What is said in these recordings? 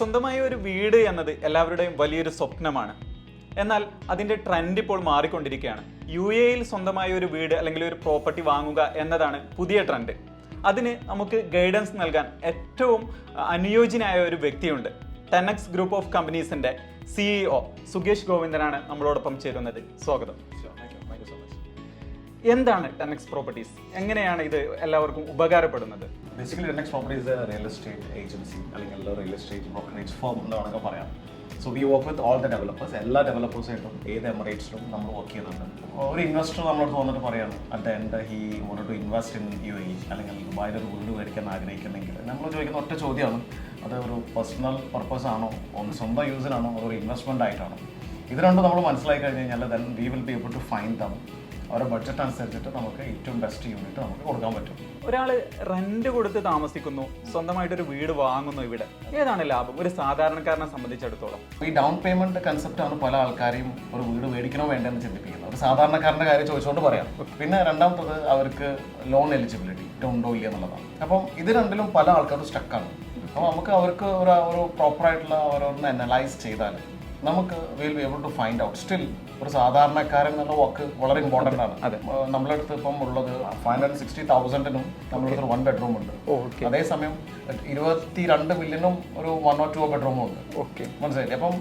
സ്വന്തമായ ഒരു വീട് എന്നത് എല്ലാവരുടെയും വലിയൊരു സ്വപ്നമാണ്. എന്നാൽ അതിന്റെ ട്രെൻഡ് ഇപ്പോൾ മാറിക്കൊണ്ടിരിക്കുകയാണ്. യു എയിൽ സ്വന്തമായ ഒരു വീട് അല്ലെങ്കിൽ ഒരു പ്രോപ്പർട്ടി വാങ്ങുക എന്നതാണ് പുതിയ ട്രെൻഡ് അതിന് നമുക്ക് ഗൈഡൻസ് നൽകാൻ ഏറ്റവും അനുയോജ്യനായ ഒരു വ്യക്തിയുണ്ട്. ടെനക്സ് ഗ്രൂപ്പ് ഓഫ് കമ്പനീസിന്റെ സിഇഒ സുകേഷ് ഗോവിന്ദനാണ് നമ്മളോടൊപ്പം ചേരുന്നത്. സ്വാഗതം. എന്താണ് ടെനക്സ് പ്രോപ്പർട്ടീസ് എങ്ങനെയാണ് ഇത് എല്ലാവർക്കും ഉപകാരപ്പെടുന്നത്? Basically next a real estate agency അല്ലെങ്കിൽ റിയൽ എസ്റ്റേറ്റ് ബ്രോക്കറേജ് ഫോം എന്ന് വേണമെങ്കിൽ പറയാം. So we work with all the developers എല്ലാ ഡെവലപ്പേഴ്സായിട്ടും ഏത് എമറേറ്റ്സിലും നമ്മൾ വർക്ക് ചെയ്യുന്നുണ്ട്. ഒരു ഇൻവെസ്റ്റർ നമ്മളോട് തോന്നിട്ട് പറയാണ് at the end he want to invest in U A അല്ലെങ്കിൽ ദുബായിൽ ഒരു വീട് മേടിക്കാൻ ആഗ്രഹിക്കുന്നെങ്കിൽ. നമ്മൾ ചോദിക്കുന്ന ഒറ്റ ചോദ്യമാണ് അത് ഒരു പേഴ്സണൽ പർപ്പസ് ആണോ? ഒന്ന് സ്വന്തം യൂസിനാണോ? അതൊരു ഇൻവെസ്റ്റ്മെന്റ് ആയിട്ടാണോ? ഇത് രണ്ടും നമ്മൾ മനസ്സിലാക്കി കഴിഞ്ഞ് കഴിഞ്ഞാൽ then we will be able to find them അവരുടെ ബഡ്ജറ്റ് അനുസരിച്ചിട്ട് നമുക്ക് ഏറ്റവും ബെസ്റ്റ് യൂണിറ്റ് നമുക്ക് കൊടുക്കാൻ പറ്റും. ഒരാൾ റെന്റ് കൊടുത്ത് താമസിക്കുന്നു സ്വന്തമായിട്ട് ഒരു വീട് വാങ്ങുന്നു ഇവിടെ. ഏതാണ് ലാഭം? ഒരു സാധാരണക്കാരനെ സംബന്ധിച്ചിടത്തോളം. ഈ ഡൗൺ പേയ്മെന്റ് കൺസെപ്റ്റ് ആണ് പല ആൾക്കാരെയും ഒരു വീട് മേടിക്കണോ വേണ്ടെന്ന് ചിന്തിപ്പിക്കുന്നത്. ഒരു സാധാരണക്കാരന്റെ കാര്യം ചോദിച്ചുകൊണ്ട് പറയാം. പിന്നെ രണ്ടാമത്തത് അവർക്ക് ലോൺ എലിജിബിലിറ്റി ഉണ്ടോ ഇല്ല എന്നുള്ളതാണ്. അപ്പം ഇത് രണ്ടിലും പല ആൾക്കാരും സ്റ്റക്കാണ് അപ്പോൾ നമുക്ക് അവർക്ക് ഒരു ഒരു പ്രോപ്പറായിട്ടുള്ള ഓരോന്ന് അനലൈസ് ചെയ്താൽ നമുക്ക് will be able to find out still ഒരു സാധാരണക്കാരൻ എന്നുള്ള വാക്ക് വളരെ ഇമ്പോർട്ടന്റ് ആണ്. നമ്മളെ അടുത്ത് ഇപ്പം ഉള്ളത് ഫൈവ് ഹൺഡ്രഡ് സിക്സ്റ്റി തൗസൻഡിനും നമ്മുടെ അടുത്ത് വൺ ബെഡ്റൂം ഉണ്ട് ഓക്കെ അതേസമയം ഇരുപത്തി രണ്ട് മില്യനും ഒരു വൺ ഓർ ടു ബെഡ്റൂമും ഉണ്ട്. ഓക്കെ മനസ്സിലായി അപ്പം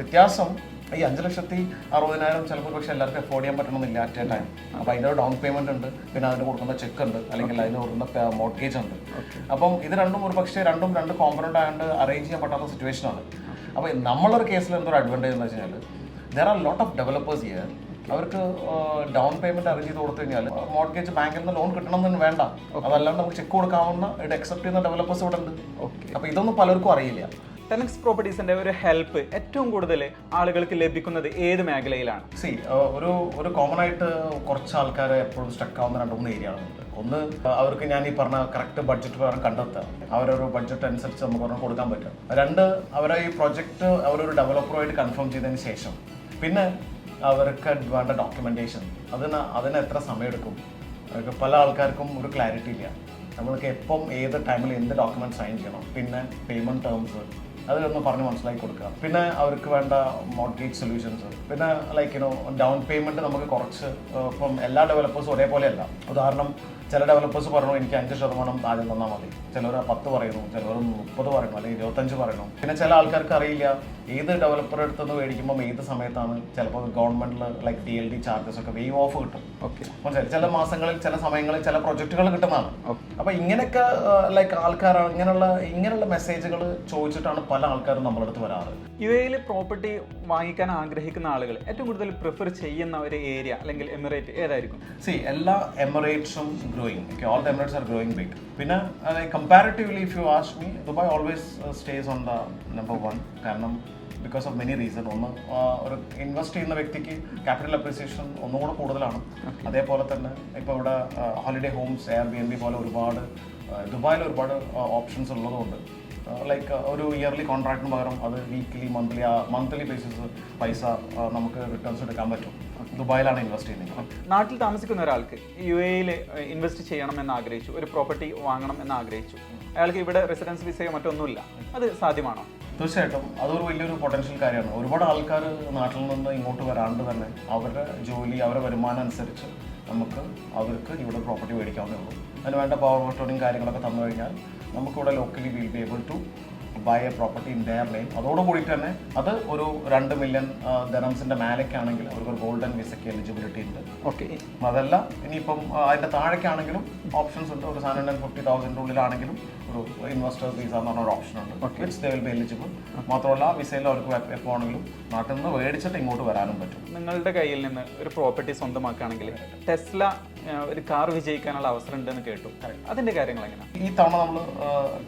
വ്യത്യാസം ഈ അഞ്ച് ലക്ഷത്തി അറുപതിനായിരം ചിലപ്പോൾ പക്ഷേ എല്ലാവർക്കും അഫോർഡ് ചെയ്യാൻ പറ്റണമെന്നില്ല അറ്റ് എ ടൈം അപ്പോൾ അതിന്റെ ഡൗൺ പേയ്മെന്റ് ഉണ്ട് പിന്നെ അതിന് കൊടുക്കുന്ന ചെക്ക് ഉണ്ട് അല്ലെങ്കിൽ അതിന് കൊടുക്കുന്ന മോർഗേജ് ഉണ്ട്. അപ്പം ഇത് രണ്ടും ഒരു പക്ഷേ രണ്ടും രണ്ട് കോമ്പനന്റ് ആയതുകൊണ്ട് അറേഞ്ച് ചെയ്യാൻ പറ്റാത്ത സിറ്റുവേഷൻ ആണ്. അപ്പോൾ നമ്മളൊരു കേസിൽ എന്തൊരു അഡ്വാന്റേജ് എന്ന് വെച്ചാൽ കഴിഞ്ഞാൽ there are lot of developers here അവർക്ക് ഡൗൺ പേയ്മെന്റ് അറേഞ്ച് ചെയ്ത് കൊടുത്തു കഴിഞ്ഞാൽ മോർഗേജ് ബാങ്കിൽ നിന്ന് ലോൺ കിട്ടണം എന്ന് വേണ്ട. അതല്ലാണ്ട് നമുക്ക് ചെക്ക് കൊടുക്കാവുന്ന ഇത് അക്സെപ്റ്റ് ചെയ്യുന്ന ഡെവലപ്പേഴ്സ് ഇവിടെ ഉണ്ട്. ഓക്കെ അപ്പോൾ ഇതൊന്നും പലർക്കും അറിയില്ല. ടെനക്സ് പ്രോപ്പർട്ടീസിന്റെ ഒരു ഹെൽപ്പ് ഏറ്റവും കൂടുതൽ ആളുകൾക്ക് ലഭിക്കുന്നത് ഏത് മേഖലയിലാണ്? സി ഒരു ഒരു കോമൺ ആയിട്ട് കുറച്ച് ആൾക്കാരെ എപ്പോഴും സ്റ്റക്ക് ആവുന്ന രണ്ട് മൂന്ന് ഏരിയകളുണ്ട് ഒന്ന് അവർക്ക് ഞാൻ ഈ പറഞ്ഞ കറക്റ്റ് ബഡ്ജറ്റ് പ്രകാരം കണ്ടെത്തുക. അവരൊരു ബഡ്ജറ്റ് അനുസരിച്ച് നമുക്ക് പറഞ്ഞാൽ കൊടുക്കാൻ പറ്റും. രണ്ട് അവരെ ഈ പ്രൊജക്റ്റ് അവരൊരു ഡെവലപ്പറുമായിട്ട് കൺഫേം ചെയ്തതിന് ശേഷം പിന്നെ അവർക്ക് വേണ്ട ഡോക്യുമെന്റേഷൻ അതിന് അതിന് എത്ര സമയമെടുക്കും? അവർക്ക് പല ആൾക്കാർക്കും ഒരു ക്ലാരിറ്റി ഇല്ല. നമ്മൾക്ക് എപ്പം ഏത് ടൈമിൽ എന്ത് ഡോക്യുമെന്റ് സൈൻ ചെയ്യണം? പിന്നെ പേയ്മെന്റ് ടേംസ് അതൊന്ന് പറഞ്ഞ് മനസ്സിലാക്കി കൊടുക്കുക. പിന്നെ അവർക്ക് വേണ്ട മോർഗേജ് സൊല്യൂഷൻസ് പിന്നെ like you know down payment നമുക്ക് കുറച്ച് ഇപ്പം എല്ലാ ഡെവലപ്പേഴ്സും ഒരേപോലെയല്ല. ഉദാഹരണം ചില ഡെവലപ്പേഴ്സ് പറഞ്ഞു എനിക്ക് അഞ്ച് ശതമാനം ആദ്യം തന്നാൽ മതി. ചിലർ പത്ത് പറയുന്നു ചിലർ മുപ്പത് പറയുന്നു അല്ലെങ്കിൽ ഇരുപത്തഞ്ച് പറയുന്നു. പിന്നെ ചില ആൾക്കാർക്ക് അറിയില്ല ഏത് ഡെവലപ്പർ അടുത്തുനിന്ന് മേടിക്കുമ്പോൾ ഏത് സമയത്താണ് ചിലപ്പോൾ ഗവൺമെന്റിൽ like D L D charges ഒക്കെ വേവ് ഓഫ് കിട്ടും. ഓക്കെ മനസ്സിലായി ചില മാസങ്ങളിൽ ചില സമയങ്ങളിൽ ചില പ്രൊജക്റ്റുകൾ കിട്ടുന്നതാണ്. അപ്പം ഇങ്ങനെയൊക്കെ ലൈക്ക് ആൾക്കാരാണ് ഇങ്ങനെയുള്ള ഇങ്ങനെയുള്ള മെസ്സേജുകൾ ചോദിച്ചിട്ടാണ് പല ആൾക്കാരും നമ്മുടെ അടുത്ത് വരാറ്. യു എയിൽ പ്രോപ്പർട്ടി വാങ്ങിക്കാൻ ആഗ്രഹിക്കുന്ന ആളുകൾ ഏറ്റവും കൂടുതൽ പ്രിഫർ ചെയ്യുന്ന ഒരു ഏരിയ അല്ലെങ്കിൽ എമിറേറ്റ് ഏതായിരിക്കും? സി എല്ലാ എമിറേറ്റ്സും growing all the emirates are growing big പിന്നെ comparatively if you ask me Dubai always stays on the number one കാരണം ബിക്കോസ് ഓഫ് മെനി റീസൺ ഒന്ന് ആ, ഒരു ഇൻവെസ്റ്റ് ചെയ്യുന്ന വ്യക്തിക്ക് ക്യാപിറ്റൽ അപ്രീസിയേഷൻ ഒന്നും കൂടെ കൂടുതലാണ് അതേപോലെ തന്നെ ഇപ്പോൾ ഇവിടെ holiday homes air B N B പോലെ ഒരുപാട് ദുബായിൽ ഒരുപാട് ഓപ്ഷൻസ് ഉള്ളതുകൊണ്ട് ലൈക്ക് ഒരു ഇയർലി കോൺട്രാക്റ്റിന് പകരം അത് വീക്ക്ലി മന്ത്ലി മന്ത്ലി ബേസിസ് പൈസ നമുക്ക് റിട്ടേൺസ് എടുക്കാൻ പറ്റും. ദുബായിലാണ് ഇൻവെസ്റ്റ് ചെയ്യുന്നത്. നാട്ടിൽ താമസിക്കുന്ന ഒരാൾക്ക് യു എയിൽ ഇൻവെസ്റ്റ് ചെയ്യണം എന്ന് ആഗ്രഹിച്ചു ഒരു പ്രോപ്പർട്ടി വാങ്ങണം എന്ന് ആഗ്രഹിച്ചു. അയാൾക്ക് ഇവിടെ റെസിഡൻസ് വിസയോ മറ്റൊന്നുമില്ല അത് സാധ്യമാണോ? തീർച്ചയായിട്ടും. അതൊരു വലിയൊരു പൊട്ടൻഷ്യൽ കാര്യമാണ്. ഒരുപാട് ആൾക്കാർ നാട്ടിൽ നിന്ന് ഇങ്ങോട്ട് വരാണ്ട് തന്നെ അവരുടെ ജോലി അവരുടെ വരുമാനം അനുസരിച്ച് നമുക്ക് അവർക്ക് ഇവിടെ പ്രോപ്പർട്ടി മേടിക്കാവുന്നേ ഉള്ളൂ. അതിന് വേണ്ട പവർ ഓട്ടോണിയും കാര്യങ്ങളൊക്കെ തന്നു കഴിഞ്ഞാൽ നമുക്കിവിടെ locally will be able to buy a property in their name അതോടുകൂടി തന്നെ അത് ഒരു രണ്ട് മില്യൺ ദറംസിന്റെ മേലേക്കാണെങ്കിൽ അവർക്ക് ഒരു ഗോൾഡൻ വിസയ്ക്ക് എലിജിബിലിറ്റി ഉണ്ട്. ഓക്കെ അതല്ല ഇനിയിപ്പം ആ, അതിന്റെ താഴേക്കാണെങ്കിലും ഓപ്ഷൻസ് ഉണ്ട്. ഒരു സെവൻ ഹൺഡ്രഡ് ഫിഫ്റ്റി തൗസൻഡ് ഉള്ളിലാണെങ്കിലും ഒരു ഇൻവെസ്റ്റേഴ്സ് വിസ എന്ന് പറഞ്ഞ ഒരു ഓപ്ഷൻ ഉണ്ട്. Which they will be eligible മാത്രമല്ല വിസയിൽ അവർക്ക് എപ്പോൾ എപ്പോ ആണെങ്കിലും നാട്ടിൽ നിന്ന് മേടിച്ചിട്ട് ഇങ്ങോട്ട് വരാനും പറ്റും. നിങ്ങളുടെ കയ്യിൽ നിന്ന് ഒരു പ്രോപ്പർട്ടി സ്വന്തമാക്കുകയാണെങ്കിൽ ടെസ്ല ആ, ഒരു കാർ വിജയിക്കാനുള്ള അവസരം ഉണ്ടെന്ന് കേട്ടു. അതിന്റെ കാര്യങ്ങൾ എങ്ങനെയാണ് ഈ തവണ നമ്മൾ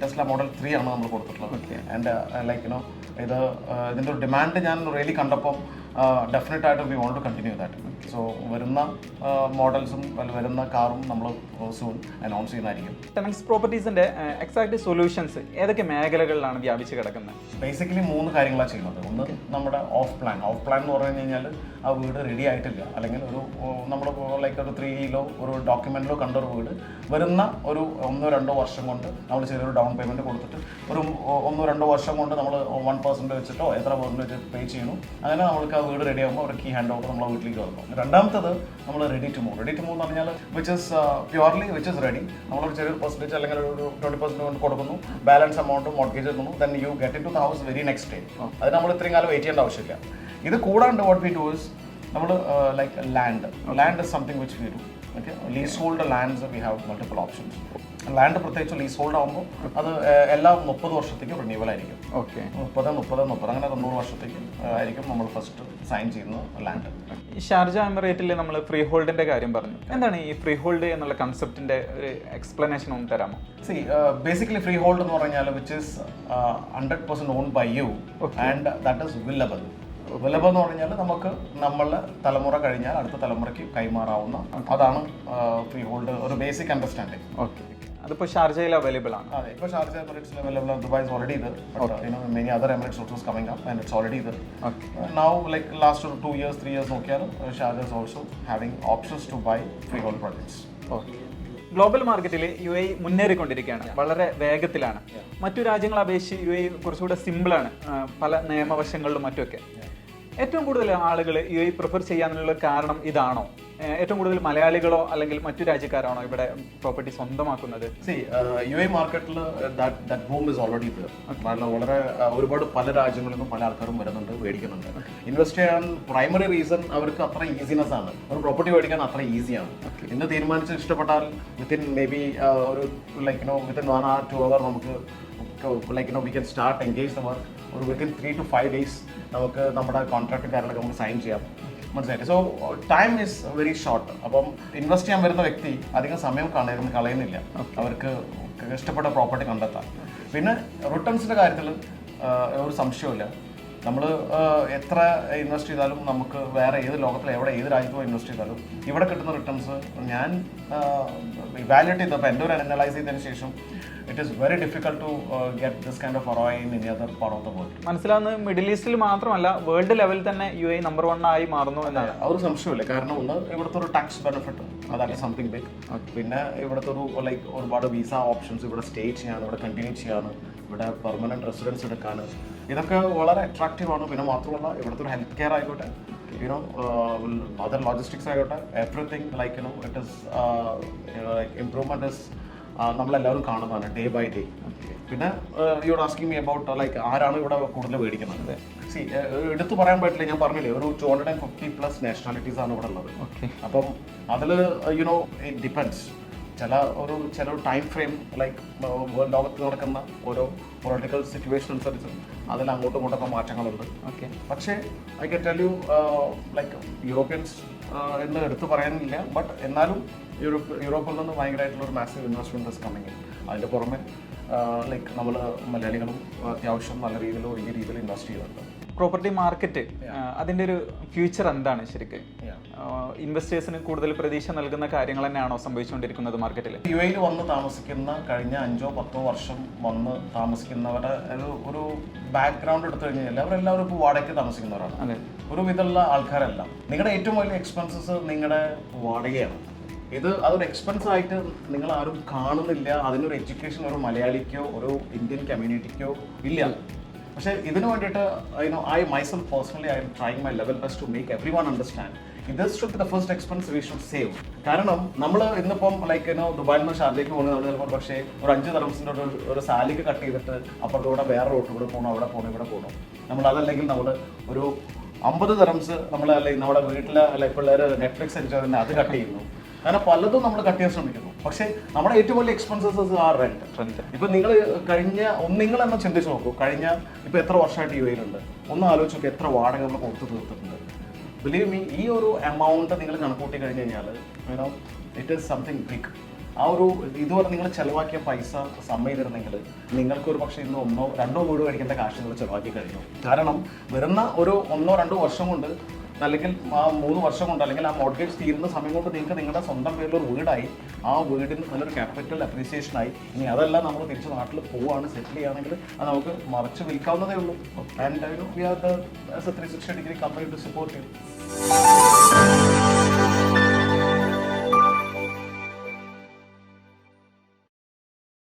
ടെസ്ല മോഡൽ ത്രീ ആണ് നമ്മൾ കൊടുത്തിട്ടുള്ളത്. ആൻഡ് ലൈക്ക് യുനോ ഇത് ഇതിന്റെ ഇതിന്റെ ഒരു ഡിമാൻഡ് ഞാൻ റിയലി കണ്ടപ്പം ഡെഫിനറ്റ് ആയിട്ട് we want to continue that so വരുന്ന മോഡൽസും അല്ലെങ്കിൽ വരുന്ന കാറും നമ്മൾ സൂൺ അനൗൺസ് ചെയ്യുന്നതായിരിക്കും. ടെനക്സ് പ്രോപ്പർട്ടീസിന്റെ എക്സാക്ട് സൊല്യൂഷൻസ് ഏതൊക്കെ മേഖലകളിലാണ് വ്യാപിച്ച് കിടക്കുന്നത്? ബേസിക്കലി മൂന്ന് കാര്യങ്ങളാണ് ചെയ്യുന്നത്. ഒന്ന് നമ്മുടെ ഓഫ് പ്ലാൻ ഓഫ് പ്ലാൻ എന്ന് പറഞ്ഞു കഴിഞ്ഞാൽ ആ വീട് റെഡി ആയിട്ടില്ല. അല്ലെങ്കിൽ ഒരു നമ്മൾ ലൈക്ക് ഒരു ത്രീ ഡിയിലോ ഒരു ഡോക്യുമെന്റിലോ കണ്ട ഒരു വീട് വരുന്ന ഒരു ഒന്നോ രണ്ടോ വർഷം കൊണ്ട് നമ്മൾ ചെറിയൊരു ഡൗൺ പേയ്മെന്റ് കൊടുത്തിട്ട് ഒരു ഒന്നോ രണ്ടോ വർഷം കൊണ്ട് നമ്മൾ വൺ പെർസെന്റ് വെച്ചിട്ടോ എത്ര പെർസെന്റ് പേ ചെയ്യുന്നു അങ്ങനെ നമ്മൾക്ക് വീട് റെഡി ആകുമ്പോൾ അവിടെ കീ ഹാൻഡ് ഓവർ നമ്മളെ വീട്ടിലേക്ക് വന്നു. രണ്ടാമത്തത് നമ്മൾ ready to move ready to move എന്ന് പറഞ്ഞാൽ which is purely which is ready നമ്മളൊരു ചെറിയൊരു പെർസെന്റേജ് അല്ലെങ്കിൽ ഒരു ട്വന്റി പെർസെന്റ് കൊണ്ട് കൊടുക്കുന്നു. ബാലൻസ് എമൗണ്ട് മോർഗേജ് എടുക്കുന്നു then you get into the house very next day അത് നമ്മൾ ഇത്രയും കാലം വെയിറ്റ് ചെയ്യേണ്ട ആവശ്യമില്ല. ഇത് കൂടാണ്ട് വാട്ട് വി ഡു ഇസ് നമ്മൾ like land land is something which we do okay leasehold lands we have multiple options land പ്രത്യേകിച്ച് ലീസ് ഹോൾഡ് ആകുമ്പോൾ അത് എല്ലാ മുപ്പത് വർഷത്തേക്കും റിന്യൂവൽ ആയിരിക്കും. ഓക്കെ മുപ്പത് മുപ്പത് മുപ്പത് അങ്ങനെ തൊണ്ണൂറ് വർഷത്തേക്ക് ആയിരിക്കും നമ്മൾ ഫസ്റ്റ് സൈൻ ചെയ്യുന്ന ലാൻഡ് ഈ ഷാർജ എമിറേറ്റിൽ നമ്മൾ ഫ്രീ ഹോൾഡിന്റെ കാര്യം പറഞ്ഞു. എന്താണ് ഈ ഫ്രീ ഹോൾഡ് എന്നുള്ള കൺസെപ്റ്റിന്റെ ഒരു എക്സ്പ്ലനേഷൻ ഒന്ന് തരാമോ? സി ബേസിക്കലി ഫ്രീ ഹോൾഡ് എന്ന് പറഞ്ഞാൽ which is hundred percent own by you and that is willable willable എന്ന് പറഞ്ഞാൽ നമുക്ക് നമ്മളെ തലമുറ കഴിഞ്ഞാൽ അടുത്ത തലമുറയ്ക്ക് കൈമാറാവുന്ന അതാണ് ഫ്രീ ഹോൾഡ് ഒരു ബേസിക് അണ്ടർസ്റ്റാൻഡിങ് ഓക്കെ അതിപ്പോൾ ഷാർജയിൽ അവൈലബിൾ ആണ്. അതെ ഇപ്പോൾ ഷാർജ എമിറേറ്റ്സിൽ അവൈലബിൾ ആണ്. ദുബായ് ഓൾറെഡി ഇത് many other emirates also coming up and it's already ഇത് നൗ ലൈക്ക് ലാസ്റ്റ് ഒരു ടു ഇയേഴ്സ് ത്രീ ഇയേഴ്സ് നോക്കിയാൽ Sharjah is also having options to buy free hold projects okay global മാർക്കറ്റിൽ U A മുന്നേറിക്കൊണ്ടിരിക്കുകയാണ്. വളരെ വേഗത്തിലാണ്. മറ്റു രാജ്യങ്ങളെ അപേക്ഷിച്ച് യു എ കുറച്ചുകൂടെ സിമ്പിളാണ് പല നിയമവശങ്ങളിലും മറ്റുമൊക്കെ. ഏറ്റവും കൂടുതൽ ആളുകൾ യു എ പ്രിഫർ ചെയ്യാനുള്ള കാരണം ഇതാണോ? ഏറ്റവും കൂടുതൽ മലയാളികളോ അല്ലെങ്കിൽ മറ്റു രാജ്യക്കാരാണോ ഇവിടെ പ്രോപ്പർട്ടി സ്വന്തമാക്കുന്നത്? സി യു എ മാർക്കറ്റിൽ ദാറ്റ് ഹോം ഇസ് ഓൾറെഡി വളരെ ഒരുപാട് പല രാജ്യങ്ങളിൽ നിന്നും പല ആൾക്കാരും വരുന്നുണ്ട് മേടിക്കുന്നുണ്ട്. ഇൻവെസ്റ്റ് ചെയ്യാൻ പ്രൈമറി റീസൺ അവർക്ക് അത്ര ഈസിനെസ് ആണ്. ഒരു പ്രോപ്പർട്ടി മേടിക്കാൻ അത്ര ഈസിയാണ് ഇന്ന് തീരുമാനിച്ച് ഇഷ്ടപ്പെട്ടാൽ വിത്തിൻ മേ ബി ഒരു like no within one or two hour നമുക്ക് like no we can start engage the work ഒരു within three to five days നമുക്ക് നമ്മുടെ കോൺട്രാക്ട് കാര്യങ്ങളൊക്കെ നമുക്ക് സൈൻ ചെയ്യാം. മനസ്സിലായി so time is very short അപ്പം ഇൻവെസ്റ്റ് ചെയ്യാൻ വരുന്ന വ്യക്തി അധികം സമയം കളയുന്ന കളയുന്നില്ല. അവർക്ക് ഇഷ്ടപ്പെട്ട പ്രോപ്പർട്ടി കണ്ടെത്താം പിന്നെ റിട്ടേൺസിന്റെ കാര്യത്തിൽ ഒരു സംശയമില്ല നമ്മൾ എത്ര ഇൻവെസ്റ്റ് ചെയ്താലും നമുക്ക് വേറെ ഏത് ലോകത്തിൽ എവിടെ ഏത് രാജ്യത്തും ഇൻവെസ്റ്റ് ചെയ്താലും ഇവിടെ കിട്ടുന്ന റിട്ടേൺസ് ഞാൻ ഇവാലുവേറ്റ് ചെയ്തപ്പോൾ എന്റെ ഒരു അനലൈസ് ചെയ്തതിന് ശേഷം it is very difficult to get this kind of ROI in any other part of the world മനസ്സിലാവുന്നത് മിഡിൽ ഈസ്റ്റിൽ മാത്രമല്ല വേൾഡ് ലെവലിൽ തന്നെ യു എ നമ്പർ വൺ ആയി മാറുന്നു എന്നാണ്. ആ ഒരു സംശയമില്ല കാരണം ഒന്ന് ഇവിടുത്തെ ഒരു ടാക്സ് ബെനിഫിറ്റ് അതാണ് സംതിങ് ബിഗ് പിന്നെ ഇവിടുത്തെ ഒരു ലൈക്ക് ഒരുപാട് വിസ ഓപ്ഷൻസ് ഇവിടെ സ്റ്റേ ചെയ്യാനും ഇവിടെ കണ്ടിന്യൂ ചെയ്യാനും ഇവിടെ പെർമനന്റ് റെസിഡൻസ് എടുക്കാൻ ഇതൊക്കെ വളരെ അട്രാക്റ്റീവ് ആണ്. പിന്നെ മാത്രമല്ല ഇവിടുത്തെ ഒരു ഹെൽത്ത് കെയർ ആയിക്കോട്ടെ യുനോ അതർ ലോജിസ്റ്റിക്സ് ആയിക്കോട്ടെ everything like you know it is improvement is നമ്മളെല്ലാവരും കാണുന്നതാണ് ഡേ ബൈ ഡേ പിന്നെ you asking me about like ആരാണ് ഇവിടെ കൂടുതൽ മേടിക്കുന്നത് സി എടുത്തു പറയാൻ പറ്റില്ല ഞാൻ പറഞ്ഞില്ലേ ഒരു two hundred and fifty plus nationalities ആണ് ഇവിടെ ഉള്ളത്. ഓക്കെ അപ്പം അതിൽ യുനോ ഇറ്റ് ഡിപ്പെൻഡ്സ് ചില ഒരു ചില ടൈം ഫ്രെയിം ലൈക്ക് ലോകത്ത് നടക്കുന്ന ഓരോ പൊളിറ്റിക്കൽ സിറ്റുവേഷൻ അനുസരിച്ച് അതിൽ അങ്ങോട്ടും ഇങ്ങോട്ടൊക്കെ മാറ്റങ്ങളുണ്ട്. ഓക്കെ. പക്ഷേ I can tell you like Europeans എന്ന് എടുത്തു പറയാനില്ല. ബട്ട് എന്നാലും യൂറോപ്പ് യൂറോപ്പിൽ നിന്ന് ഭയങ്കരമായിട്ടുള്ള ഒരു മാസീവ് ഇൻവെസ്റ്റ്മെന്റ് ഇസ് കമ്മിങ് അതിന്റെ പുറമെ ലൈക്ക് നമ്മൾ മലയാളികളും അത്യാവശ്യം നല്ല രീതിയിൽ വലിയ രീതിയിൽ ഇൻവെസ്റ്റ് ചെയ്യുന്നുണ്ട്. പ്രോപ്പർട്ടി മാർക്കറ്റ് അതിന്റെ ഒരു ഫ്യൂച്ചർ എന്താണ് ശരിക്ക്? ഇൻവെസ്റ്റേഴ്സിന് കൂടുതൽ പ്രതീക്ഷ നൽകുന്ന കാര്യങ്ങൾ തന്നെയാണോ സംഭവിച്ചുകൊണ്ടിരിക്കുന്നത് മാർക്കറ്റിൽ യു എയിൽ വന്ന് താമസിക്കുന്ന കഴിഞ്ഞ അഞ്ചോ പത്തോ വർഷം വന്ന് താമസിക്കുന്നവരുടെ ഒരു ഒരു ബാക്ക്ഗ്രൗണ്ട് എടുത്തു കഴിഞ്ഞാൽ അവരെല്ലാവരും ഇപ്പോൾ വാടകയ്ക്ക് താമസിക്കുന്നവരാണ്. അതെ. ഒരു വിധമുള്ള ആൾക്കാരല്ല. നിങ്ങളുടെ ഏറ്റവും വലിയ എക്സ്പെൻസസ് നിങ്ങളുടെ വാടകയാണ്. ഇത് അതൊരു എക്സ്പെൻസ് ആയിട്ട് നിങ്ങൾ ആരും കാണുന്നില്ല. അതിനൊരു എഡ്യൂക്കേഷൻ ഒരു മലയാളിക്കോ ഒരു ഇന്ത്യൻ കമ്മ്യൂണിറ്റിക്കോ ഇല്ല. പക്ഷേ ഇതിനു വേണ്ടിയിട്ട് I know I myself personally I'm trying my level best to make everyone understand ഇത് should the first expense we should save കാരണം നമ്മൾ ഇന്നിപ്പം ലൈക്ക് ഇനോ ദുബായിൽ നിന്ന് ഷാർജയ്ക്ക് പോകുന്നത് നമ്മൾ ചിലപ്പോൾ പക്ഷേ ഒരു അഞ്ച് തലമുസിന്റെ ഒരു ഒരു സാലിക്ക് കട്ട് ചെയ്തിട്ട് അപ്പുറത്തൂടെ വേറെ റോട്ട് ഇവിടെ പോകണം അവിടെ പോകണം ഇവിടെ പോകണം നമ്മൾ അതല്ലെങ്കിൽ നമ്മൾ ഒരു അമ്പത് തരംസ് നമ്മൾ അല്ലെങ്കിൽ നമ്മുടെ വീട്ടിലെ അല്ലെ പിള്ളേർ നെറ്റ്ഫ്ലിക്സ് എൻജോയ് അത് കട്ട് ചെയ്യുന്നു. അങ്ങനെ പലതും നമ്മൾ കട്ട് ചെയ്യാൻ ശ്രമിക്കുന്നു. പക്ഷേ നമ്മുടെ ഏറ്റവും വലിയ എക്സ്പെൻസസ് ആ റെന്റ് Rent. ഇപ്പൊ നിങ്ങൾ കഴിഞ്ഞ ഒന്ന് നിങ്ങൾ തന്നെ ചിന്തിച്ച് നോക്കൂ. കഴിഞ്ഞ ഇപ്പൊ എത്ര വർഷമായിട്ട് യു എയിലുണ്ട് ഒന്ന് ആലോചിച്ച് നോക്കി എത്ര വാടക നമ്മൾ കൊടുത്തു തീർത്തിട്ടുണ്ട്. ബിലീവ് മീ ഈ ഒരു എമൗണ്ട് നിങ്ങൾ കണക്കൂട്ടി കഴിഞ്ഞ് കഴിഞ്ഞാൽ you know it is something big ആ ഒരു ഇതുവരെ നിങ്ങൾ ചിലവാക്കിയ പൈസ സമ്മ ചെയ്തിരുന്നെങ്കിൽ നിങ്ങൾക്ക് ഒരു പക്ഷേ ഇന്ന് ഒന്നോ രണ്ടോ വീട് മേടിക്കേണ്ട കാശ് നിങ്ങൾ ചെലവാക്കി കഴിഞ്ഞു. കാരണം വരുന്ന ഒരു ഒന്നോ രണ്ടോ വർഷം കൊണ്ട് അല്ലെങ്കിൽ ആ മൂന്ന് വർഷം കൊണ്ട് അല്ലെങ്കിൽ ആ മോഡ്ഗേജ് തീരുന്ന സമയം കൊണ്ട് നിങ്ങൾക്ക് നിങ്ങളുടെ സ്വന്തം പേരിൽ ഒരു വീടായി. ആ വീടിന് നല്ലൊരു ക്യാപിറ്റൽ അപ്രീസിയേഷൻ ആയി. ഇനി അതെല്ലാം നമ്മൾ തിരിച്ച് നാട്ടിൽ പോവുകയാണ് സെറ്റിൽ ചെയ്യുകയാണെങ്കിൽ അത് നമുക്ക് മറിച്ച് വിൽക്കാവുന്നതേ ഉള്ളൂ. And three sixty degree company to support you